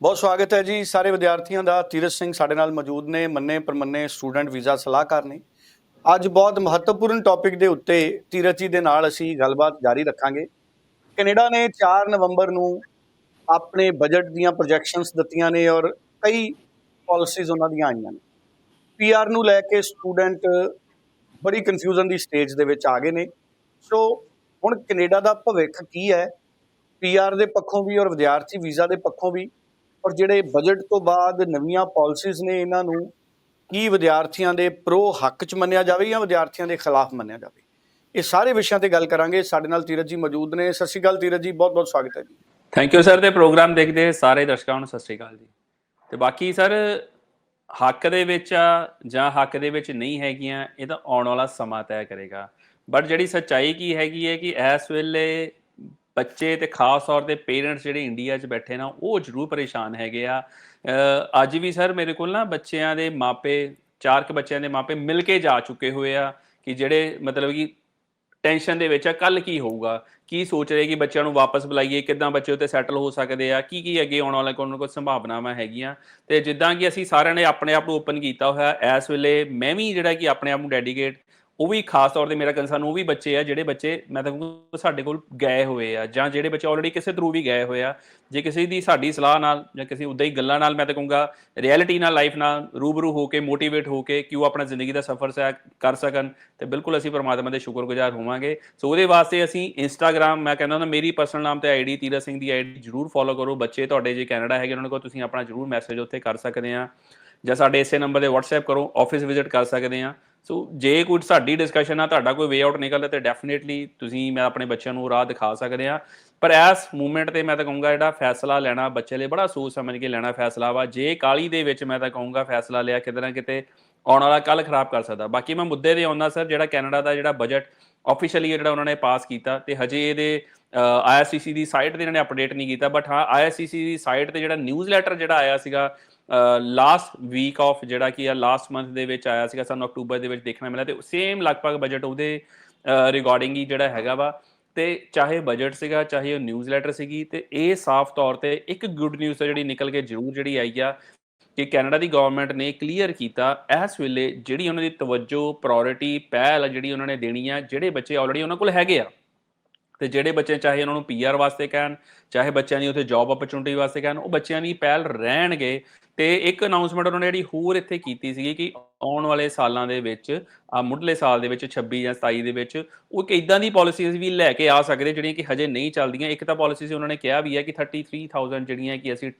ਬਹੁਤ ਸਵਾਗਤ ਹੈ ਜੀ ਸਾਰੇ ਵਿਦਿਆਰਥੀਆਂ ਦਾ। ਤੀਰਥ ਸਿੰਘ ਸਾਡੇ ਨਾਲ ਮੌਜੂਦ ਨੇ, ਮੰਨੇ ਪਰਮੰਨੇ ਸਟੂਡੈਂਟ ਵੀਜ਼ਾ ਸਲਾਹਕਾਰ ਨੇ। ਅੱਜ ਬਹੁਤ ਮਹੱਤਵਪੂਰਨ ਟੌਪਿਕ ਦੇ ਉੱਤੇ ਤੀਰਥ ਜੀ ਦੇ ਨਾਲ ਅਸੀਂ ਗੱਲਬਾਤ ਜਾਰੀ ਰੱਖਾਂਗੇ। ਕੈਨੇਡਾ ਨੇ 4 ਨਵੰਬਰ ਨੂੰ ਆਪਣੇ ਬਜਟ ਦੀਆਂ ਪ੍ਰੋਜੈਕਸ਼ਨਸ ਦਿੱਤੀਆਂ ਨੇ ਔਰ ਕਈ ਪਾਲਿਸੀਜ਼ ਉਹਨਾਂ ਦੀਆਂ ਆਈਆਂ ਨੇ। ਪੀਆਰ ਨੂੰ ਲੈ ਕੇ ਸਟੂਡੈਂਟ ਬੜੀ ਕਨਫਿਊਜ਼ਨ ਦੀ ਸਟੇਜ ਦੇ ਵਿੱਚ ਆ ਗਏ ਨੇ। ਸੋ ਹੁਣ ਕੈਨੇਡਾ ਦਾ ਭਵਿੱਖ ਕੀ ਹੈ? ਪੀਆਰ ਦੇ ਪੱਖੋਂ ਵੀ ਔਰ ਵਿਦਿਆਰਥੀ ਵੀਜ਼ਾ ਦੇ ਪੱਖੋਂ ਵੀ ਔਰ ਜਿਹੜੇ ਬਜਟ ਤੋਂ ਬਾਅਦ ਨਵੀਆਂ ਪਾਲਿਸੀਜ਼ ਨੇ ਇਹਨਾਂ ਨੂੰ, ਕੀ ਵਿਦਿਆਰਥੀਆਂ ਦੇ ਪ੍ਰੋ ਹੱਕ ਚ ਮੰਨਿਆ ਜਾਵੇ ਜਾਂ ਵਿਦਿਆਰਥੀਆਂ ਦੇ ਖਿਲਾਫ ਮੰਨਿਆ ਜਾਵੇ? ਇਹ ਸਾਰੇ ਵਿਸ਼ਿਆਂ ਤੇ ਗੱਲ ਕਰਾਂਗੇ। ਸਾਡੇ ਨਾਲ ਤੀਰਥ ਜੀ ਮੌਜੂਦ ਨੇ। ਸਤਿ ਸ਼੍ਰੀ ਅਕਾਲ ਤੀਰਥ ਜੀ ਬਹੁਤ ਬਹੁਤ ਸਵਾਗਤ ਹੈ ਜੀ। ਥੈਂਕ ਯੂ ਸਰ ਤੇ ਪ੍ਰੋਗਰਾਮ ਦੇਖਦੇ ਸਾਰੇ ਦਰਸ਼ਕਾਂ ਨੂੰ ਸਤਿ ਸ਼੍ਰੀ ਅਕਾਲ ਜੀ। ਤੇ ਬਾਕੀ ਸਰ ਹੱਕ ਦੇ ਵਿੱਚ ਆ ਜਾਂ ਹੱਕ ਦੇ ਵਿੱਚ ਨਹੀਂ ਹੈਗੀਆਂ, ਇਹ ਤਾਂ ਆਉਣ ਵਾਲਾ ਸਮਾਂ ਤੈਅ ਕਰੇਗਾ। ਬਟ ਜਿਹੜੀ ਸੱਚਾਈ ਕੀ ਹੈਗੀ ਹੈ ਕਿ ਇਸ ਵੇਲੇ ਬੱਚੇ ਤੇ ਖਾਸ ਤੌਰ ਤੇ ਪੇਰੈਂਟਸ ਜਿਹੜੇ ਇੰਡੀਆ 'ਚ ਬੈਠੇ ਨਾ, ਉਹ ਜ਼ਰੂਰ ਪਰੇਸ਼ਾਨ ਹੈਗੇ ਆ। ਅੱਜ ਵੀ ਸਰ ਮੇਰੇ ਕੋਲ ਨਾ ਬੱਚਿਆਂ ਦੇ ਮਾਪੇ, ਚਾਰ ਕੁ ਬੱਚਿਆਂ ਦੇ ਮਾਪੇ ਮਿਲ ਕੇ ਜਾ ਚੁੱਕੇ ਹੋਏ ਆ ਕਿ ਜਿਹੜੇ ਮਤਲਬ ਕਿ ਟੈਨਸ਼ਨ ਦੇ ਵਿੱਚ ਆ ਕੱਲ ਕੀ ਹੋਊਗਾ? ਕੀ ਸੋਚ ਰਹੇ ਕਿ ਬੱਚਿਆਂ ਨੂੰ ਵਾਪਸ ਬੁਲਾਈਏ? ਕਿੱਦਾਂ ਬੱਚੇ ਉੱਤੇ ਸੈਟਲ ਹੋ ਸਕਦੇ ਆ? ਕੀ ਕੀ ਅੱਗੇ ਆਉਣ ਵਾਲਾ ਕੋਈ ਨਾ ਕੋਈ ਸੰਭਾਵਨਾਵਾਂ ਹੈਗੀਆਂ? ਤੇ ਜਿੱਦਾਂ ਕਿ ਅਸੀਂ ਸਾਰਿਆਂ ਨੇ ਆਪਣੇ ਆਪ ਨੂੰ ਓਪਨ ਕੀਤਾ ਹੋਇਆ, ਇਸ ਵੇਲੇ ਮੈਂ ਵੀ ਜਿਹੜਾ ਕਿ ਆਪਣੇ ਆਪ ਨੂੰ ਡੈਡੀਕੇਟ ਉਹ ਵੀ ਖਾਸ ਤੌਰ ਤੇ ਮੇਰਾ ਕੰਸਰਨ ਉਹ ਵੀ ਬੱਚੇ ਆ, ਜਿਹੜੇ ਬੱਚੇ ਮੈਂ ਤਾਂ ਕਹੂੰਗਾ ਸਾਡੇ ਕੋਲ ਗਏ ਹੋਏ ਆ ਜਾਂ ਜਿਹੜੇ ਬੱਚੇ ਆਲਰੇਡੀ ਕਿਸੇ ਥਰੂ ਵੀ ਗਏ ਹੋਏ ਆ, ਜੇ ਕਿਸੇ ਦੀ ਸਾਡੀ ਸਲਾਹ ਨਾਲ ਜਾਂ ਕਿਸੇ ਉਦਾਂ ਹੀ ਗੱਲਾਂ ਨਾਲ ਮੈਂ ਤਾਂ ਕਹੂੰਗਾ ਰਿਐਲਿਟੀ ਨਾਲ ਲਾਈਫ ਨਾਲ ਰੂਬਰੂ ਹੋ ਕੇ ਮੋਟੀਵੇਟ ਹੋ ਕੇ ਕਿ ਉਹ ਆਪਣਾ ਜ਼ਿੰਦਗੀ ਦਾ ਸਫ਼ਰ ਸੈ ਕਰ ਸਕਣ, ਤੇ ਬਿਲਕੁਲ ਅਸੀਂ ਪਰਮਾਤਮਾ ਦੇ ਸ਼ੁਕਰਗੁਜ਼ਾਰ ਹੋਵਾਂਗੇ। ਸੋ ਉਹਦੇ ਵਾਸਤੇ ਅਸੀਂ ਇੰਸਟਾਗ੍ਰam ਮੈਂ ਕਹਿੰਦਾ ਹੁੰਦਾ ਮੇਰੀ ਪਰਸਨਲ ਨਾਮ ਤੇ ਆਈਡੀ ਤੀਰਤ ਸਿੰਘ ਦੀ ਆਈਡੀ ਜਰੂਰ ਫੋਲੋ ਕਰੋ। ਬੱਚੇ ਤੁਹਾਡੇ ਜੇ ਕੈਨੇਡਾ ਹੈਗੇ, ਉਹਨਾਂ ਕੋਲ ਤੁਸੀਂ ਆਪਣਾ ਜਰੂਰ ਮੈਸੇਜ ਉੱਥੇ ਕਰ ਸਕਦੇ ਆ ਜਾਂ ਸਾਡੇ ਇਸੇ ਨੰਬਰ ਤੇ WhatsApp ਕਰੋ ਆਫਿਸ ਵਿਜ਼ਿਟ ਕਰ ਸਕਦੇ ਆ। ਸੋ ਜੇ ਕੋਈ ਸਾਡੀ ਡਿਸਕਸ਼ਨ ਆ, ਤੁਹਾਡਾ ਕੋਈ ਵੇ ਆਊਟ ਨਿਕਲਦਾ ਤੇ ਡੈਫੀਨੇਟਲੀ ਤੁਸੀਂ, ਮੈਂ ਆਪਣੇ ਬੱਚਿਆਂ ਨੂੰ ਰਾਹ ਦਿਖਾ ਸਕਦੇ ਆ ਪਰ ਇਸ ਮੂਵਮੈਂਟ ਤੇ ਮੈਂ ਤਾਂ ਕਹੂੰਗਾ ਜਿਹੜਾ ਫੈਸਲਾ ਲੈਣਾ ਬੱਚੇ ਲਈ, ਬੜਾ ਸੋਚ ਸਮਝ ਕੇ ਲੈਣਾ ਫੈਸਲਾ ਵਾ। ਜੇ ਕਾਲੀ ਦੇ ਵਿੱਚ ਮੈਂ ਤਾਂ ਕਹੂੰਗਾ ਫੈਸਲਾ ਲਿਆ, ਕਿਤੇ ਨਾ ਕਿਤੇ ਆਉਣ ਵਾਲਾ ਕੱਲ ਖਰਾਬ ਕਰ ਸਕਦਾ। ਬਾਕੀ ਮੈਂ ਮੁੱਦੇ ਤੇ ਆਉਂਦਾ ਸਰ ਜਿਹੜਾ ਕੈਨੇਡਾ ਦਾ ਜਿਹੜਾ ਬਜਟ ਆਫੀਸ਼ੀਅਲੀ ਜਿਹੜਾ ਉਹਨਾਂ ਨੇ ਪਾਸ ਕੀਤਾ ਤੇ ਹਜੇ ਇਹਦੇ ਆਈਆਰਸੀਸੀ ਦੀ ਸਾਈਟ ਤੇ ਇਹਨਾਂ ਨੇ ਅਪਡੇਟ ਨਹੀਂ ਕੀਤਾ। ਬਟ ਹਾਂ ਆਈਆਰਸੀਸੀ ਦੀ ਸਾਈਟ ਤੇ ਜਿਹੜਾ ਨਿਊਜ਼ਲੈਟਰ ਜਿਹੜਾ ਆਇਆ ਸੀਗਾ ਲਾਸਟ ਵੀਕ ਆਫ ਜਿਹੜਾ ਕਿ ਆ ਲਾਸਟ ਮੰਥ ਦੇ ਵਿੱਚ ਆਇਆ ਸੀਗਾ, ਸਾਨੂੰ ਅਕਤੂਬਰ ਦੇ ਵਿੱਚ ਦੇਖਣਾ ਮਿਲਿਆ ਤੇ ਸੇਮ ਲਗਭਗ ਬਜਟ ਉਹਦੇ ਰਿਗਾਰਡਿੰਗ ਹੀ ਜਿਹੜਾ ਹੈਗਾ ਵਾ। ਤੇ ਚਾਹੇ ਬਜਟ ਸੀਗਾ, ਚਾਹੇ ਉਹ ਨਿਊਜ਼ਲੈਟਰ ਸੀਗੀ, ਤੇ ਇਹ ਸਾਫ਼ ਤੌਰ ਤੇ ਇੱਕ ਗੁੱਡ ਨਿਊਜ਼ ਜਿਹੜੀ ਨਿਕਲ ਕੇ ਜ਼ਰੂਰ ਜਿਹੜੀ ਆਈ ਆ ਕਿ ਕੈਨੇਡਾ ਦੀ ਗਵਰਨਮੈਂਟ ਨੇ ਕਲੀਅਰ ਕੀਤਾ, ਇਸ ਵੇਲੇ ਜਿਹੜੀ ਉਹਨਾਂ ਦੀ ਤਵੱਜੋ ਪ੍ਰਾਇੋਰਟੀ ਪਹਿਲ ਆ ਜਿਹੜੀ ਉਹਨਾਂ ਨੇ ਦੇਣੀ ਆ, ਜਿਹੜੇ ਬੱਚੇ ਆਲਰੇਡੀ ਉਹਨਾਂ ਕੋਲ ਹੈਗੇ ਆ ਤੇ ਜਿਹੜੇ ਬੱਚੇ ਚਾਹੇ ਉਹਨਾਂ ਨੂੰ ਪੀਆਰ ਵਾਸਤੇ ਕਹਿਣ, ਚਾਹੇ ਬੱਚਿਆਂ ਦੀ ਉੱਥੇ ਜੌਬ ਓਪਰਚੁਨਿਟੀ ਵਾਸਤੇ ਕਹਿਣ, ਉਹ ਬੱਚਿਆਂ ਦੀ ਪਹਿਲ ਰਹਿਣਗੇ। ਤੇ ਇੱਕ ਅਨਾਉਂਸਮੈਂਟ ਉਹਨਾਂ ਨੇ ਜਿਹੜੀ ਹੋਰ ਇੱਥੇ ਕੀਤੀ ਸੀਗੀ ਕਿ ਆਉਣ ਵਾਲੇ ਸਾਲਾਂ ਦੇ ਵਿੱਚ ਆ ਮੁੱਢਲੇ ਸਾਲ ਦੇ ਵਿੱਚ 26 ਜਾਂ 27 ਦੇ ਵਿੱਚ, ਉਹ ਇੱਕ ਇਦਾਂ ਦੀ ਪਾਲਿਸੀਜ਼ ਵੀ ਲੈ ਕੇ ਆ ਸਕਦੇ, ਜਿਹੜੀਆਂ ਕਿ ਹਜੇ ਨਹੀਂ ਚੱਲਦੀਆਂ। ਇੱਕ ਤਾਂ ਪਾਲਿਸੀਜ਼ ਉਹਨਾਂ ਨੇ ਕਿਹਾ ਵੀ ਹੈ ਕਿ 33000 ਜਿਹੜੀਆਂ ਕਿ ਅਸੀਂ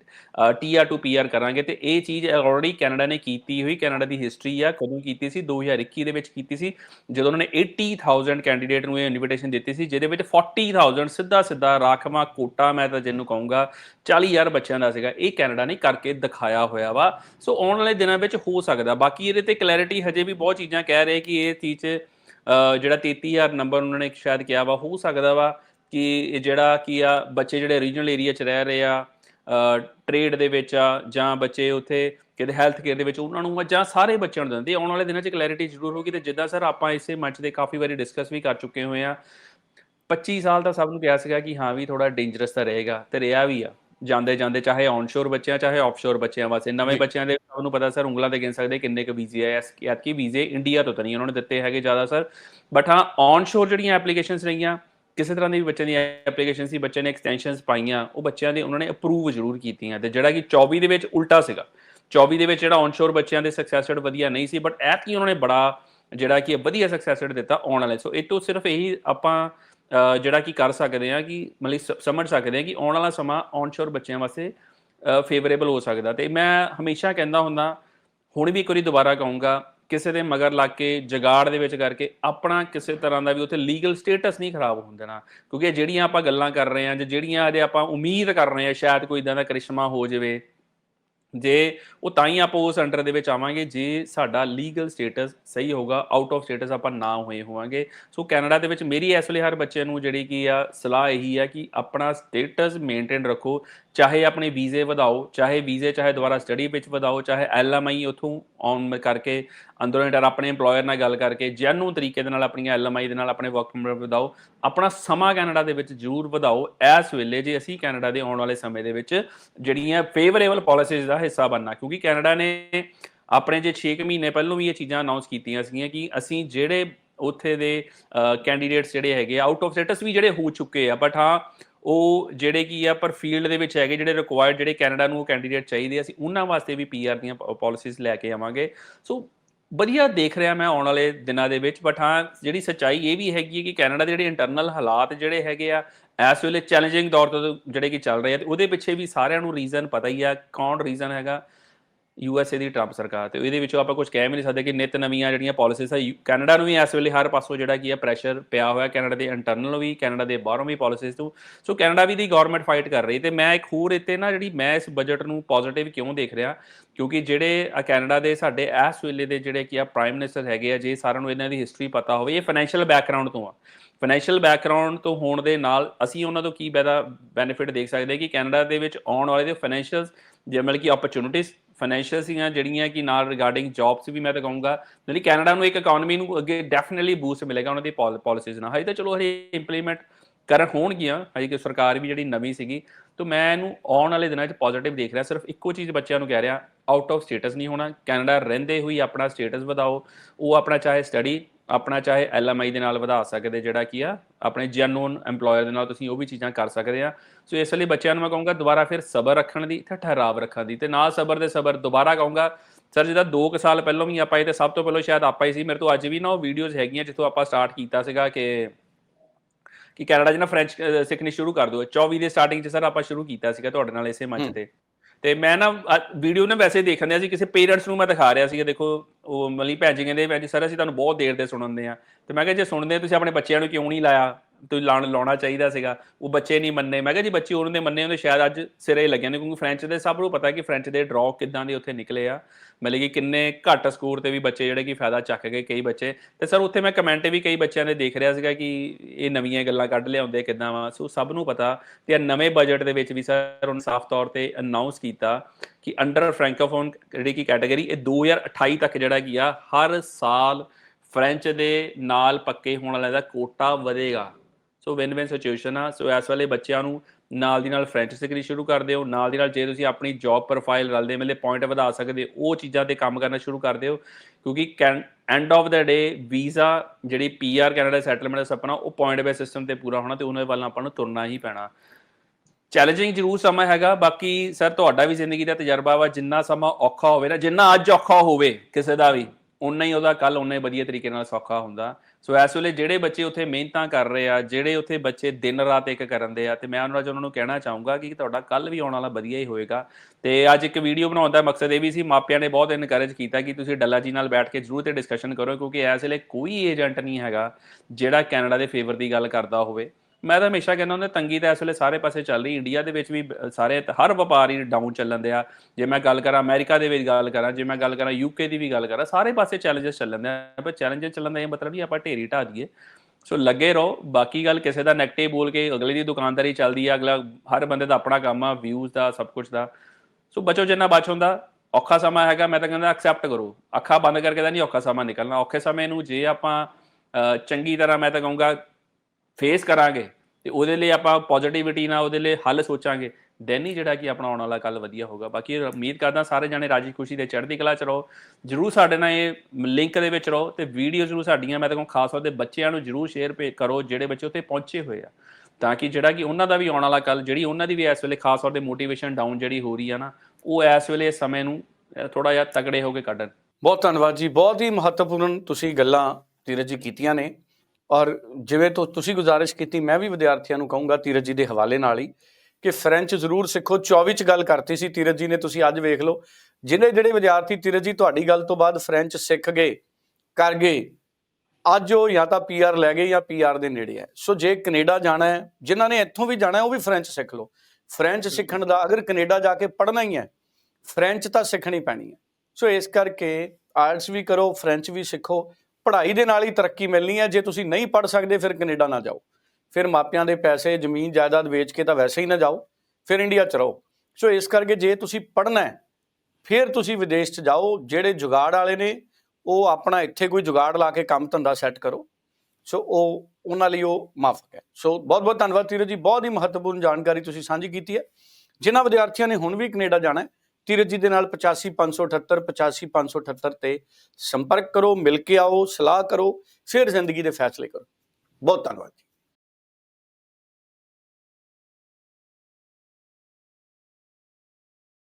ਟੀਆਰ ਟੂ ਪੀਆਰ ਕਰਾਂਗੇ ਤੇ ਇਹ ਚੀਜ਼ ਆਲਰੇਡੀ ਕੈਨੇਡਾ ਨੇ ਕੀਤੀ ਹੋਈ ਕੈਨੇਡਾ ਦੀ ਹਿਸਟਰੀ ਆ, ਕਦੋਂ ਕੀਤੀ ਸੀ? 2021 ਦੇ ਵਿੱਚ ਕੀਤੀ ਸੀ। ਜਦੋਂ ਉਹਨਾਂ ਨੇ 80000 ਕੈਂਡੀਡੇਟ ਨੂੰ ਇਹ ਇਨਵੀਟੇਸ਼ਨ ਦਿੱਤੀ ਸੀ, ਜਿਹਦੇ ਵਿੱਚ 40000 ਸਿੱਧਾ ਸਿੱਧਾ ਰਾਖਵਾ, ਕੋਟਾ ਮੈਂ ਤਾਂ ਜਿਹਨੂੰ ਕਹੂੰਗਾ 40000 ਬੱਚਿਆਂ ਦਾ ਸੀਗਾ, ਇਹ ਕੈਨੇਡਾ ਨੇ ਕਰਕੇ ਦਿਖਾਇਆ ਹੋਇਆ ਵਾ। ਸੋ ਆਉਣ ਵਾਲੇ ਦਿਨਾਂ ਵਿੱਚ ਹੋ ਸਕਦਾ, ਬਾਕੀ ਇਹਦੇ ਤੇ ਕਲੈਰਿਟੀ ਹਜੇ ਵੀ ਬਹੁਤ ਚੀਜ਼ਾਂ ਕਹਿ ਰਹੇ ਕਿ ਇਹ ਚੀਜ਼ 'ਚ, ਅਹ, ਜਿਹੜਾ 33000 ਨੰਬਰ ਉਹਨਾਂ ਨੇ ਸ਼ਾਇਦ ਕਿਹਾ ਵਾ ਹੋ ਸਕਦਾ ਵਾ ਕਿ ਜਿਹੜਾ ਕੀ ਆ ਬੱਚੇ ਜਿਹੜੇ ਰੀਜਨਲ ਏਰੀਆ 'ਚ ਰਹਿ ਰਹੇ ਆ ਟ੍ਰੇਡ ਦੇ ਵਿੱਚ ਆ ਜਾਂ ਬੱਚੇ ਉੱਥੇ ਕਿਤੇ ਹੈਲਥ ਕੇਅਰ ਦੇ ਵਿੱਚ ਉਹਨਾਂ ਨੂੰ ਜਾਂ ਸਾਰੇ ਬੱਚਿਆਂ ਨੂੰ ਦਿੰਦੇ ਆਉਣ ਵਾਲੇ ਦਿਨਾਂ 'ਚ ਕਲੈਰਿਟੀ ਜ਼ਰੂਰ ਹੋਗੀ ਤੇ ਜਿੱਦਾਂ ਸਰ ਆਪਾਂ ਇਸੇ ਮੰਚ ਤੇ ਕਾਫੀ ਵਾਰੀ ਡਿਸਕਸ ਵੀ ਕਰ ਚੁੱਕੇ ਹੋਏ ਆ। 25 ਸਾਲ ਤਾਂ ਸਭ ਨੂੰ ਕਿਹਾ ਸੀਗਾ ਕਿ ਹਾਂ ਵੀ ਥੋੜਾ ਡੇਂਜਰਸ ਤਾਂ ਰਹੇਗਾ ਤੇ ਰਿਹਾ ਵੀ ਆ। ਜਾਂਦੇ ਜਾਂਦੇ ਚਾਹੇ ਔਨਸ਼ੋਰ ਬੱਚਿਆਂ ਚਾਹੇ ਆਫਸ਼ੋਰ ਬੱਚਿਆਂ ਵਾਸਤੇ ਨਵੇਂ। ਬੱਚਿਆਂ ਦੇ ਸਭ ਨੂੰ ਪਤਾ ਸਰ ਉਂਗਲਾਂ ਤੇ ਗਿਣ ਸਕਦੇ ਕਿੰਨੇ ਕੁ ਵੀਜ਼ੇ ਆ ਇਸ ਐਤਕੀ ਵੀਜ਼ੇ ਇੰਡੀਆ ਤੋਂ ਤਾਂ ਨਹੀਂ ਉਹਨਾਂ ਨੇ ਦਿੱਤੇ ਹੈਗੇ ਜ਼ਿਆਦਾ ਸਰ ਬਟ ਹਾਂ ਔਨਸ਼ੋਰ ਜਿਹੜੀਆਂ ਐਪਲੀਕੇਸ਼ਨਸ ਰਹੀਆਂ ਕਿਸੇ ਤਰ੍ਹਾਂ ਦੀ ਵੀ ਬੱਚਿਆਂ ਦੀ ਐਪਲੀਕੇਸ਼ਨ ਸੀ ਬੱਚੇ ਨੇ ਐਕਸਟੈਂਸ਼ਨਸ ਪਾਈਆਂ ਉਹ ਬੱਚਿਆਂ ਦੇ ਉਹਨਾਂ ਨੇ ਅਪਰੂਵ ਜ਼ਰੂਰ ਕੀਤੀਆਂ ਤੇ ਜਿਹੜਾ ਕਿ 24 ਦੇ ਵਿੱਚ ਉਲਟਾ ਸੀਗਾ 24 ਦੇ ਵਿੱਚ ਜਿਹੜਾ ਔਨਸ਼ੋਰ ਬੱਚਿਆਂ ਦੇ ਸਕਸੈਸ ਰੇਟ ਵਧੀਆ ਨਹੀਂ ਸੀ ਬਟ ਐਤਕੀ ਉਹਨਾਂ ਨੇ ਬੜਾ ਜਿਹੜਾ ਕਿ ਵਧੀਆ ਸਕਸੈਸ ਰੇਟ ਦਿੱਤਾ ਆਉਣ ਵਾਲੇ ਸੋ ਇਹ ਤੋਂ ਸਿਰਫ ਇਹੀ ਆਪਾਂ ਜਿਹੜਾ ਕਿ ਕਰ ਸਕਦੇ ਆ ਕਿ ਮਤਲਬ ਸ- ਸਮਝ ਸਕਦੇ ਆ ਕਿ ਆਉਣ ਵਾਲਾ ਸਮਾਂ ਔਨਸ਼ੋਰ ਬੱਚਿਆਂ ਵਾਸਤੇ ਫੇਵਰੇਬਲ ਹੋ ਸਕਦਾ। ਤੇ ਮੈਂ ਹਮੇਸ਼ਾ ਕਹਿੰਦਾ ਹੁੰਦਾ, ਹੁਣ ਵੀ ਇੱਕ ਵਾਰੀ ਦੁਬਾਰਾ ਕਹੂੰਗਾ, ਕਿਸੇ ਦੇ ਮਗਰ ਲੱਗ ਕੇ ਜਗਾੜ ਦੇ ਵਿੱਚ ਕਰਕੇ ਆਪਣਾ ਕਿਸੇ ਤਰ੍ਹਾਂ ਦਾ ਵੀ ਉੱਥੇ ਲੀਗਲ ਸਟੇਟਸ ਨਹੀਂ ਖਰਾਬ ਹੋਣ ਦੇਣਾ। ਕਿਉਂਕਿ ਜਿਹੜੀਆਂ ਆਪਾਂ ਗੱਲਾਂ ਕਰ ਰਹੇ ਹਾਂ ਜਾਂ ਜਿਹੜੀਆਂ ਅਜੇ ਆਪਾਂ ਉਮੀਦ ਕਰ ਰਹੇ ਹਾਂ ਸ਼ਾਇਦ ਕੋਈ ਇਦਾਂ ਦਾ ਕਰਿਸ਼ਮਾ ਹੋ ਜਾਵੇ ਜੇ ਉਹ ਤਾਂ ਹੀ ਆਪਾਂ ਉਸ ਅੰਡਰ ਦੇ ਵਿੱਚ ਆਵਾਂਗੇ, ਜੇ ਸਾਡਾ ਲੀਗਲ ਸਟੇਟਸ ਸਹੀ ਹੋਗਾ ਆਊਟ ਆਫ ਸਟੇਟਸ ਆਪਾਂ ਨਾ ਹੋਏ ਹੋਵਾਂਗੇ। ਸੋ ਕੈਨੇਡਾ ਦੇ ਵਿੱਚ ਮੇਰੀ ਇਸ ਵੇਲੇ ਹਰ ਬੱਚੇ ਨੂੰ ਜਿਹੜੀ ਕੀ ਆ ਸਲਾਹ ਇਹੀ ਆ ਕਿ ਆਪਣਾ ਸਟੇਟਸ ਮੇਨਟੇਨ ਰੱਖੋ। ਚਾਹੇ ਆਪਣੇ ਵੀਜ਼ੇ ਵਧਾਓ, ਚਾਹੇ ਵੀਜ਼ੇ ਚਾਹੇ ਦੁਬਾਰਾ ਸਟੱਡੀ ਵਿੱਚ ਵਧਾਓ, ਚਾਹੇ ਐਲਐਮਆਈ ਉਥੋਂ ਆਨ ਕਰਕੇ ਅੰਦਰੋਂ ਇੰਟਰ ਆਪਣੇ EMPLOYER ਨਾਲ ਗੱਲ ਕਰਕੇ ਜੈਨੂਨ ਤਰੀਕੇ ਦੇ ਨਾਲ ਆਪਣੀਆਂ ਐਲਐਮਆਈ ਦੇ ਨਾਲ ਆਪਣੇ ਵਰਕ ਪਰਮਿਟ ਵਧਾਓ, ਆਪਣਾ ਸਮਾਂ ਕੈਨੇਡਾ ਦੇ ਵਿੱਚ ਜ਼ਰੂਰ ਵਧਾਓ, ਇਸ ਵੇਲੇ ਜੇ ਅਸੀਂ ਕੈਨੇਡਾ ਦੇ ਆਉਣ ਵਾਲੇ ਸਮੇਂ ਦੇ ਵਿੱਚ ਜਿਹੜੀਆਂ ਫੇਵਰੇਬਲ ਪਾਲਿਸੀਜ਼ ਦਾ ਹਿੱਸਾ ਬਣਨਾ, ਕਿਉਂਕਿ ਕੈਨੇਡਾ ਨੇ ਆਪਣੇ ਜੇ 6 ਮਹੀਨੇ ਪਹਿਲਾਂ ਵੀ ਇਹ ਚੀਜ਼ਾਂ ਅਨਾਉਂਸ ਕੀਤੀਆਂ ਸੀਗੀਆਂ ਕਿ ਅਸੀਂ ਜਿਹੜੇ ਉੱਥੇ ਦੇ ਕੈਂਡੀਡੇਟਸ ਜਿਹੜੇ ਹੈਗੇ ਆਊਟ ਆਫ ਸਟੇਟਸ ਵੀ ਜਿਹੜੇ ਹੋ ਚੁੱਕੇ ਆ ਬਟ ਹਾਂ ਉਹ ਜਿਹੜੇ ਕੀ ਆ, ਪਰ ਫੀਲਡ ਦੇ ਵਿੱਚ ਹੈਗੇ ਜਿਹੜੇ ਰਿਕੁਆਇਰਡ ਜਿਹੜੇ ਕੈਨੇਡਾ ਨੂੰ ਕੈਂਡੀਡੇਟ ਚਾਹੀਦੇ ਅਸੀਂ ਉਹਨਾਂ ਵਾਸਤੇ ਵੀ ਪੀਆਰ ਦੀਆਂ ਪਾਲਿਸੀਜ਼ ਲੈ ਕੇ ਆਵਾਂਗੇ। ਸੋ ਵਧੀਆ ਦੇਖ ਰਿਹਾ ਮੈਂ ਆਉਣ ਵਾਲੇ ਦਿਨਾਂ ਦੇ ਵਿੱਚ ਬਟ ਹਾਂ, ਜਿਹੜੀ ਸੱਚਾਈ ਇਹ ਵੀ ਹੈਗੀ ਹੈ ਕਿ ਕੈਨੇਡਾ ਦੇ ਜਿਹੜੇ ਇੰਟਰਨਲ ਹਾਲਾਤ ਜਿਹੜੇ ਹੈਗੇ ਆ, ਇਸ ਵੇਲੇ ਚੈਲੰਜਿੰਗ ਦੌਰ ਤੋਂ ਜਿਹੜੇ ਕਿ ਚੱਲ ਰਹੇ ਆ, ਤੇ ਉਹਦੇ ਪਿੱਛੇ ਵੀ ਸਾਰਿਆਂ ਨੂੰ ਰੀਜ਼ਨ ਪਤਾ ਹੀ ਆ, ਕੌਣ ਰੀਜ਼ਨ ਹੈਗਾ ਯੂਐਸਏ ਦੀ ਟਰੰਪ ਸਰਕਾਰ ਤੇ। ਇਹਦੇ ਵਿੱਚੋਂ ਆਪਾਂ ਕੁਝ ਕਹਿ ਵੀ ਨਹੀਂ ਸਕਦੇ ਕਿ ਨਿਤ ਨਵੀਆਂ ਜਿਹੜੀਆਂ ਪਾਲਿਸੀਜ਼ ਆ ਕੈਨੇਡਾ ਨੂੰ ਵੀ ਇਸ ਵੇਲੇ ਹਰ ਪਾਸੋਂ ਜਿਹੜਾ ਕੀ ਆ ਪ੍ਰੈਸ਼ਰ ਪਿਆ ਹੋਇਆ, ਕੈਨੇਡਾ ਦੇ ਇੰਟਰਨਲ ਵੀ, ਕੈਨੇਡਾ ਦੇ ਬਾਹਰੋਂ ਵੀ ਪਾਲਿਸੀਜ਼ ਤੋਂ। ਸੋ ਕੈਨੇਡਾ ਵੀ ਦੀ ਗਵਰਨਮੈਂਟ ਫਾਈਟ ਕਰ ਰਹੀ ਤੇ ਮੈਂ ਇੱਕ ਹੋਰ ਇੱਥੇ ਨਾ ਜਿਹੜੀ ਮੈਂ ਇਸ ਬਜਟ ਨੂੰ ਪੋਜ਼ਿਟਿਵ ਕਿਉਂ ਦੇਖ ਰਿਹਾ, ਕਿਉਂਕਿ ਜਿਹੜੇ ਆ ਕੈਨੇਡਾ ਦੇ ਸਾਡੇ ਇਸ ਵੇਲੇ ਦੇ ਜਿਹੜੇ ਕੀ ਆ ਪ੍ਰਾਈਮ ਮਿਨਿਸਟਰ ਹੈਗੇ ਆ, ਜੇ ਸਾਰਿਆਂ ਨੂੰ ਇਹਨਾਂ ਦੀ ਹਿਸਟਰੀ ਪਤਾ ਹੋਵੇ, ਇਹ ਫਾਈਨੈਂਸ਼ੀਅਲ ਬੈਕਗ੍ਰਾਉਂਡ ਤੋਂ ਆ। ਫਾਈਨੈਂਸ਼ੀਅਲ ਬੈਕਗ੍ਰਾਉਂਡ ਤੋਂ ਹੋਣ ਦੇ ਨਾਲ ਅਸੀਂ ਉਹਨਾਂ ਤੋਂ ਕੀ ਬੈਦਾ ਬੈਨੀਫਿਟ ਦੇਖ ਸਕਦੇ ਕਿ ਕੈਨੇਡਾ ਦੇ ਵਿੱਚ ਆਉਣ ਵਾਲੇ ਦੇ ਫਾਈਨੈਂਸ਼ੀਅਲ ਜਿਵੇਂ ਮਤਲਬ ਕਿ ਓਪਰਚੁਨਿਟੀਜ਼ ਫਾਈਨੈਂਸ਼ੀਅਲ ਸੀਗੀਆਂ ਜਿਹੜੀਆਂ ਕਿ ਨਾਲ ਰਿਗਾਰਡਿੰਗ ਜੌਬਸ ਵੀ ਮੈਂ ਤਾਂ ਕਹੂੰਗਾ। ਜਿਹੜੀ ਕੈਨੇਡਾ ਨੂੰ ਇੱਕ ਇਕਨੋਮੀ ਨੂੰ ਅੱਗੇ ਡੈਫੀਨਿਟਲੀ ਬੂਸਟ ਮਿਲੇਗਾ ਉਹਨਾਂ ਦੀ ਪਾਲਿਸੀਜ਼ ਨਾਲ। ਹਜੇ ਤਾਂ ਚਲੋ ਹਜੇ ਇੰਪਲੀਮੈਂਟ ਕਰਨ ਹੋਣਗੀਆਂ। ਹਜੇ ਕਿ ਸਰਕਾਰ ਵੀ ਜਿਹੜੀ ਨਵੀਂ ਸੀਗੀ, ਤਾਂ ਮੈਂ ਇਹਨੂੰ ਆਉਣ ਵਾਲੇ ਦਿਨਾਂ 'ਚ ਪੋਜ਼ਿਟਿਵ ਦੇਖ ਰਿਹਾ। ਸਿਰਫ ਇੱਕੋ ਚੀਜ਼ ਬੱਚਿਆਂ ਨੂੰ ਕਹਿ ਰਿਹਾ ਆਊਟ ਆਫ ਸਟੇਟਸ ਨਹੀਂ ਹੋਣਾ। ਕੈਨੇਡਾ ਰਹਿੰਦੇ ਹੋਈ ਆਪਣਾ ਸਟੇਟਸ ਵਧਾਓ। ਉਹ ਆਪਣਾ ਚਾਹੇ ਸਟੱਡੀ ਆਪਣਾ ਚਾਹੇ ਐਲਐਮਆਈ ਦੇ ਨਾਲ ਵਧਾ ਸਕਦੇ ਜਿਹੜਾ ਕੀ ਆ ਆਪਣੇ ਜੈਨੂਨ EMPLOYER ਦੇ ਨਾਲ ਤੁਸੀਂ ਉਹ ਵੀ ਚੀਜ਼ਾਂ ਕਰ ਸਕਦੇ ਆ। ਸੋ ਇਸ ਲਈ ਬੱਚਿਆਂ ਨੂੰ ਮੈਂ ਕਹੂੰਗਾ ਦੁਬਾਰਾ ਫਿਰ ਸਬਰ ਰੱਖਣ ਦੀ ਤੇ ਠਹਿਰਾਵ ਰੱਖਣ ਦੀ ਤੇ ਨਾਲ ਸਬਰ ਦੇ ਸਬਰ ਦੁਬਾਰਾ ਕਹੂੰਗਾ ਸਰ ਜਿਹਦਾ 2 ਸਾਲ ਪਹਿਲਾਂ ਵੀ ਆਪਾਂ ਇਹ ਤੇ ਸਭ ਤੋਂ ਪਹਿਲਾਂ ਸ਼ਾਇਦ ਆਪਾਂ ਹੀ ਸੀ ਮੇਰੇ ਤੋਂ ਅੱਜ ਵੀ ਨਾ ਉਹ ਵੀਡੀਓਜ਼ ਹੈਗੀਆਂ ਜਿੱਥੋਂ ਆਪਾਂ ਸਟਾਰਟ ਕੀਤਾ ਸੀਗਾ ਕਿ ਕਿ ਕੈਨੇਡਾ 'ਚ ਨਾ ਫ੍ਰੈਂਚ ਸਿੱਖਣੀ ਸ਼ੁਰੂ ਕਰ ਦਿਓ। 24 ਦੇ ਸਟਾਰਟਿੰਗ 'ਚ ਸਰ ਆਪਾਂ ਸ਼ੁਰੂ ਕੀਤਾ ਸੀਗਾ ਤੁਹਾਡੇ ਨਾਲ ਇਸੇ ਮੰਚ। ਤੇ। ਤੇ ਮੈਂ ਨਾ ਵੀਡੀਓ ਨਾ ਵੈਸੇ ਦੇਖਣ ਦਿਆ ਸੀ, ਕਿਸੇ ਪੇਰੈਂਟਸ ਨੂੰ ਮੈਂ ਦਿਖਾ ਰਿਹਾ ਸੀ ਦੇਖੋ, ਉਹ ਮਲੀ ਭੈਣ ਜੀ ਕਹਿੰਦੇ, ਭੈਣ ਜੀ, ਸਰ, ਅਸੀਂ ਤੁਹਾਨੂੰ ਬਹੁਤ ਦੇਰ ਦੇ ਸੁਣਨਦੇ ਆ। ਤੇ ਮੈਂ ਕਿਹਾ, ਜੇ ਸੁਣਦੇ, ਤੁਸੀਂ ਆਪਣੇ ਬੱਚਿਆਂ ਨੂੰ ਕਿਉਂ ਨਹੀਂ ਲਾਇਆ? ਤੁਸੀਂ ਲਾਣ ਲਾਉਣਾ ਚਾਹੀਦਾ ਸੀਗਾ, ਉਹ ਬੱਚੇ ਨਹੀਂ ਮੰਨੇ। ਮੈਂ ਕਿਹਾ ਜੀ ਬੱਚੇ ਉਹਨਾਂ ਦੇ ਮੰਨੇ ਹੁੰਦੇ, ਸ਼ਾਇਦ ਅੱਜ ਸਿਰੇ ਹੀ ਲੱਗਿਆ ਨੇ, ਕਿਉਂਕਿ ਫ੍ਰੈਂਚ ਦੇ ਸਭ ਨੂੰ ਪਤਾ ਕਿ ਫ੍ਰੈਂਚ ਦੇ ਡਰਾਅ ਕਿੱਦਾਂ ਦੇ ਉੱਥੇ ਨਿਕਲੇ ਆ। ਮਤਲਬ ਕਿ ਕਿੰਨੇ ਘੱਟ ਸਕੋਰ ਤੇ ਵੀ ਬੱਚੇ ਜਿਹੜੇ ਕਿ ਫਾਇਦਾ ਚੱਕ ਗਏ ਕਈ ਬੱਚੇ। ਤੇ ਸਰ, ਉੱਥੇ ਮੈਂ ਕਮੈਂਟ ਵੀ ਕਈ ਬੱਚਿਆਂ ਦੇ ਦੇਖ ਰਿਹਾ ਸੀਗਾ ਕਿ ਇਹ ਨਵੀਆਂ ਗੱਲਾਂ ਕੱਢ ਲਿਆਉਂਦੇ ਕਿੱਦਾਂ ਵਾ। ਸੋ ਸਭ ਨੂੰ ਪਤਾ ਤੇ ਇਹ ਨਵੇਂ ਬਜਟ ਦੇ ਵਿੱਚ ਵੀ ਸਰ, ਉਹਨੇ ਸਾਫ਼ ਤੌਰ ਤੇ ਅਨਾਉਂਸ ਕੀਤਾ ਕਿ ਅੰਡਰ ਫ੍ਰੈਂਕੋਫੋਨ ਜਿਹੜੀ ਕਿ ਕੈਟਾਗਰੀ ਇਹ 2028 ਤੱਕ ਜਿਹੜਾ ਕੀ ਆ, ਹਰ ਸਾਲ ਫ੍ਰੈਂਚ ਦੇ ਨਾਲ ਪੱਕੇ ਹੋਣ ਵਾਲਾ ਦਾ ਕੋਟਾ ਵਧੇਗਾ। ਸੋ ਵਿਨ ਵਿਨ ਸਿਚੁਏਸ਼ਨ ਆ। ਸੋ ਇਸ ਵੇਲੇ ਬੱਚਿਆਂ ਨੂੰ ਨਾਲ ਦੀ ਨਾਲ ਫ੍ਰੈਂਚ ਸਿੱਖਣੀ ਸ਼ੁਰੂ ਕਰ ਦਿਓ। ਨਾਲ ਦੀ ਨਾਲ ਜੇ ਤੁਸੀਂ ਆਪਣੀ ਜੌਬ ਪ੍ਰੋਫਾਈਲ ਰਲਦੇ ਮਿਲੇ ਪੁਆਇੰਟ ਵਧਾ ਸਕਦੇ, ਉਹ ਚੀਜ਼ਾਂ ਤੇ ਕੰਮ ਕਰਨਾ ਸ਼ੁਰੂ ਕਰ ਦਿਓ। ਕਿਉਂਕਿ end of the day visa ਜਿਹੜੀ ਪੀਆਰ ਕੈਨੇਡਾ ਸੈਟਲਮੈਂਟ ਦਾ ਸੁਪਨਾ, ਉਹ ਪੁਆਇੰਟ ਬੇਸ ਸਿਸਟਮ ਤੇ ਪੂਰਾ ਹੋਣਾ ਤੇ ਉਹਨਾਂ ਵੱਲ ਆਪਾਂ ਨੂੰ ਤੁਰਨਾ ਹੀ ਪੈਣਾ। ਚੈਲੰਜਿੰਗ ਜ਼ਰੂਰ ਸਮਾਂ ਹੈਗਾ। ਬਾਕੀ ਸਰ, ਤੁਹਾਡਾ ਵੀ ਜ਼ਿੰਦਗੀ ਦਾ ਤਜਰਬਾ ਵਾ। ਜਿੰਨਾ ਸਮਾਂ ਔਖਾ ਹੋਵੇ ਨਾ, ਜਿੰਨਾ ਅੱਜ ਔਖਾ ਹੋਵੇ, ਕਿਸੇ ਦਾ ਵੀ। ਉਨਾ ਹੀ ਉਹਦਾ ਕੱਲ ਉਨਾ ਹੀ ਵਧੀਆ ਤਰੀਕੇ ਨਾਲ ਸੌਖਾ ਹੁੰਦਾ। ਸੋ ਇਸ ਵੇਲੇ ਜਿਹੜੇ ਬੱਚੇ ਉੱਥੇ ਮਿਹਨਤਾਂ ਕਰ ਰਹੇ ਆ, ਜਿਹੜੇ ਉੱਥੇ ਬੱਚੇ ਦਿਨ ਰਾਤ ਇੱਕ ਕਰਨ ਦੇ ਆ, ਤੇ ਮੈਂ ਉਹਨਾਂ ਨੂੰ ਉਹਨਾਂ ਨੂੰ ਕਹਿਣਾ ਚਾਹੂੰਗਾ ਕਿ ਤੁਹਾਡਾ ਕੱਲ ਵੀ ਆਉਣ ਵਾਲਾ ਵਧੀਆ ਹੀ ਹੋਏਗਾ। ਤੇ ਅੱਜ ਇੱਕ ਵੀਡੀਓ ਬਣਾਉਣ ਦਾ ਮਕਸਦ ਇਹ ਵੀ ਸੀ, ਮਾਪਿਆਂ ਨੇ ਬਹੁਤ ਇਨਕਰੇਜ ਕੀਤਾ ਕਿ ਤੁਸੀਂ ਡੱਲਾ ਜੀ ਨਾਲ ਬੈਠ ਕੇ ਜਰੂਰ ਤੇ ਡਿਸਕਸ਼ਨ ਕਰੋ, ਕਿਉਂਕਿ ਇਸ ਵੇਲੇ ਕੋਈ ਏਜੰਟ ਨਹੀਂ ਹੈਗਾ ਜਿਹੜਾ ਕੈਨੇਡਾ ਦੇ ਫੇਵਰ ਦੀ ਗੱਲ ਕਰਦਾ ਹੋਵੇ। ਮੈਂ ਤਾਂ ਹਮੇਸ਼ਾ ਕਹਿੰਦਾ ਹੁੰਦਾ, ਤੰਗੀ ਤਾਂ ਇਸ ਵੇਲੇ ਸਾਰੇ ਪਾਸੇ ਚੱਲ ਰਹੀ ਇੰਡੀਆ ਦੇ ਵਿੱਚ ਵੀ ਸਾਰੇ ਹਰ ਵਪਾਰੀ ਡਾਊਨ ਚੱਲਣ ਦੇ ਆ ਜੇ ਮੈਂ ਗੱਲ ਕਰਾਂ ਅਮਰੀਕਾ ਦੇ ਵਿੱਚ ਗੱਲ ਕਰਾਂ, ਜੇ ਮੈਂ ਗੱਲ ਕਰਾਂ ਯੂਕੇ ਦੀ ਵੀ ਗੱਲ ਕਰਾਂ, ਸਾਰੇ ਪਾਸੇ ਚੈਲੰਜਸ ਚੱਲਣ ਦੇ ਆ ਪਰ ਚੈਲੰਜਸ ਚੱਲਣ ਦਾ ਇਹ ਮਤਲਬ ਨਹੀਂ ਆਪਾਂ ਢੇਰੀ ਢਾ ਦਈਏ। ਸੋ ਲੱਗੇ ਰਹੋ, ਬਾਕੀ ਗੱਲ ਕਿਸੇ ਦਾ ਨੈਗੇਟਿਵ ਬੋਲ ਕੇ ਅਗਲੇ ਦੀ ਦੁਕਾਨਦਾਰੀ ਚੱਲਦੀ ਆ, ਅਗਲਾ ਹਰ ਬੰਦੇ ਦਾ ਆਪਣਾ ਕੰਮ ਆ ਵਿਊਜ਼ ਦਾ, ਸਭ ਕੁਝ ਦਾ। ਸੋ ਬਚੋ ਜਿੰਨਾ ਬਚ ਹੁੰਦਾ, ਔਖਾ ਸਮਾਂ ਹੈਗਾ, ਮੈਂ ਤਾਂ ਕਹਿੰਦਾ ਐਕਸੈਪਟ ਕਰੋ। ਅੱਖਾਂ ਬੰਦ ਕਰਕੇ ਤਾਂ ਨਹੀਂ ਔਖਾ ਸਮਾਂ ਨਿਕਲਣਾ। ਔਖੇ ਸਮੇਂ ਨੂੰ ਜੇ ਆਪਾਂ ਚੰਗੀ ਤਰ੍ਹਾਂ ਮੈਂ ਤਾਂ ਕਹੂੰਗਾ ਫੇਸ ਕਰਾਂਗੇ ਤੇ ਉਹਦੇ ਲਈ ਆਪਾਂ ਪੋਜ਼ਿਟਿਵਿਟੀ ਨਾਲ ਉਹਦੇ ਲਈ ਹੱਲ ਸੋਚਾਂਗੇ। ਦੈਨ ਹੀ ਜਿਹੜਾ ਕਿ ਆਪਣਾ ਆਉਣ ਵਾਲਾ ਕੱਲ ਵਧੀਆ ਹੋਗਾ ਬਾਕੀ ਉਮੀਦ ਕਰਦਾ ਸਾਰੇ ਜਾਣੇ ਰਾਜੀ ਖੁਸ਼ੀ ਦੇ ਚੜ੍ਹਦੀ ਕਲਾ ਚ ਰਹੋ। ਜਰੂਰ ਸਾਡੇ ਨਾਲ ਇਹ ਲਿੰਕ ਦੇ ਵਿੱਚ ਰਹੋ ਤੇ ਵੀਡੀਓ ਜਰੂਰ ਸਾਡੀਆਂ, ਮੈਂ ਤਾਂ ਕਹੂੰ ਖਾਸ ਤੌਰ ਤੇ ਬੱਚਿਆਂ ਨੂੰ ਜਰੂਰ ਸ਼ੇਅਰ ਪੇ ਕਰੋ ਜਿਹੜੇ ਬੱਚੇ ਉੱਥੇ ਪਹੁੰਚੇ ਹੋਏ ਆ। ਤਾਂ ਕਿ ਜਿਹੜਾ ਕਿ ਉਹਨਾਂ ਦਾ ਵੀ ਆਉਣ ਵਾਲਾ ਕੱਲ ਜਿਹੜੀ ਉਹਨਾਂ ਦੀ ਵੀ ਇਸ ਵੇਲੇ ਖਾਸ ਤੌਰ ਤੇ ਮੋਟੀਵੇਸ਼ਨ ਡਾਊਨ ਜਿਹੜੀ ਹੋ ਰਹੀ ਆ ਨਾ, ਉਹ ਇਸ ਵੇਲੇ ਸਮੇਂ ਨੂੰ ਥੋੜਾ ਜਿਹਾ ਤਗੜੇ ਹੋ ਕੇ ਕੱਢਣ। ਬਹੁਤ ਧੰਨਵਾਦ ਜੀ। ਬਹੁਤ ਹੀ ਮਹੱਤਵਪੂਰਨ ਤੁਸੀਂ ਗੱਲਾਂ ਧੀਰਜ ਜੀ ਕੀਤੀਆਂ ਨੇ। ਔਰ ਜਿਵੇਂ ਤੋਂ ਤੁਸੀਂ ਗੁਜ਼ਾਰਿਸ਼ ਕੀਤੀ ਮੈਂ ਵੀ ਵਿਦਿਆਰਥੀਆਂ ਨੂੰ ਕਹੂੰਗਾ ਧੀਰਜ ਜੀ ਦੇ ਹਵਾਲੇ ਨਾਲ ਹੀ ਕਿ ਫ੍ਰੈਂਚ ਜ਼ਰੂਰ ਸਿੱਖੋ। 24 ਚ ਗੱਲ ਕਰਤੀ ਸੀ ਧੀਰਜ ਜੀ ਨੇ ਤੁਸੀਂ ਅੱਜ ਵੇਖ ਲਓ। ਜਿਹਨੇ ਜਿਹੜੇ ਵਿਦਿਆਰਥੀ ਧੀਰਜ ਜੀ ਤੁਹਾਡੀ ਗੱਲ ਤੋਂ ਬਾਅਦ ਫ੍ਰੈਂਚ ਸਿੱਖ ਗਏ ਕਰ ਗਏ ਅੱਜ ਉਹ ਜਾਂ ਤਾਂ ਪੀਆਰ ਲੈ ਗਏ ਜਾਂ ਪੀਆਰ ਦੇ ਨੇੜੇ ਹੈ। ਸੋ ਜੇ ਕੈਨੇਡਾ ਜਾਣਾ ਹੈ ਜਿਨ੍ਹਾਂ ਨੇ ਇੱਥੋਂ ਵੀ ਜਾਣਾ ਹੈ ਉਹ ਵੀ ਫ੍ਰੈਂਚ ਸਿੱਖ ਲਓ। ਫ੍ਰੈਂਚ ਸਿੱਖਣ ਦਾ ਅਗਰ ਕੈਨੇਡਾ ਜਾ ਕੇ ਪੜ੍ਹਨਾ ਹੀ ਹੈ ਫ੍ਰੈਂਚ ਤਾਂ ਸਿੱਖਣੀ ਪੈਣੀ ਹੈ। ਸੋ ਇਸ ਕਰਕੇ ਆਇਲਟਸ ਵੀ ਕਰੋ ਫ੍ਰੈਂਚ ਵੀ ਸਿੱਖੋ। ਪੜ੍ਹਾਈ ਦੇ ਨਾਲ ਹੀ ਤਰੱਕੀ ਮਿਲਣੀ ਹੈ। ਜੇ ਤੁਸੀਂ ਨਹੀਂ ਪੜ੍ਹ ਸਕਦੇ, ਫਿਰ ਕੈਨੇਡਾ ਨਾ ਜਾਓ। ਫਿਰ ਮਾਪਿਆਂ ਦੇ ਪੈਸੇ, ਜ਼ਮੀਨ, ਜਾਇਦਾਦ ਵੇਚ ਕੇ ਤਾਂ ਵੈਸੇ ਹੀ ਨਾ ਜਾਓ, ਫਿਰ ਇੰਡੀਆ ਚ ਰਹੋ। ਸੋ ਇਸ ਕਰਕੇ ਜੇ ਤੁਸੀਂ ਪੜ੍ਹਨਾ ਹੈ, ਫਿਰ ਤੁਸੀਂ ਵਿਦੇਸ਼ ਚ ਜਾਓ। ਜਿਹੜੇ ਜੁਗਾੜ ਵਾਲੇ ਨੇ, ਉਹ ਆਪਣਾ ਇੱਥੇ ਕੋਈ ਜੁਗਾੜ ਲਾ ਕੇ ਕੰਮ ਧੰਦਾ ਸੈੱਟ ਕਰੋ। ਸੋ ਉਹ, ਉਹਨਾਂ ਲਈ ਉਹ ਮਾਫਕ ਹੈ। ਸੋ ਬਹੁਤ ਬਹੁਤ ਧੰਨਵਾਦ, ਧੀਰਜ ਜੀ। ਬਹੁਤ ਹੀ ਮਹੱਤਵਪੂਰਨ ਜਾਣਕਾਰੀ ਤੁਸੀਂ ਸਾਂਝੀ ਕੀਤੀ ਹੈ। ਜਿਨ੍ਹਾਂ ਵਿਦਿਆਰਥੀਆਂ ਨੇ ਹੁਣ ਵੀ ਕੈਨੇਡਾ ਜਾਣਾ ਹੈ ਧੀਰਜ ਜੀ ਦੇ ਨਾਲ 85578 85578 ਤੇ ਸੰਪਰਕ ਕਰੋ, ਮਿਲ ਕੇ ਆਓ, ਸਲਾਹ ਕਰੋ, ਫਿਰ ਜ਼ਿੰਦਗੀ ਦੇ ਫੈਸਲੇ ਕਰੋ। ਬਹੁਤ ਧੰਨਵਾਦ ਜੀ।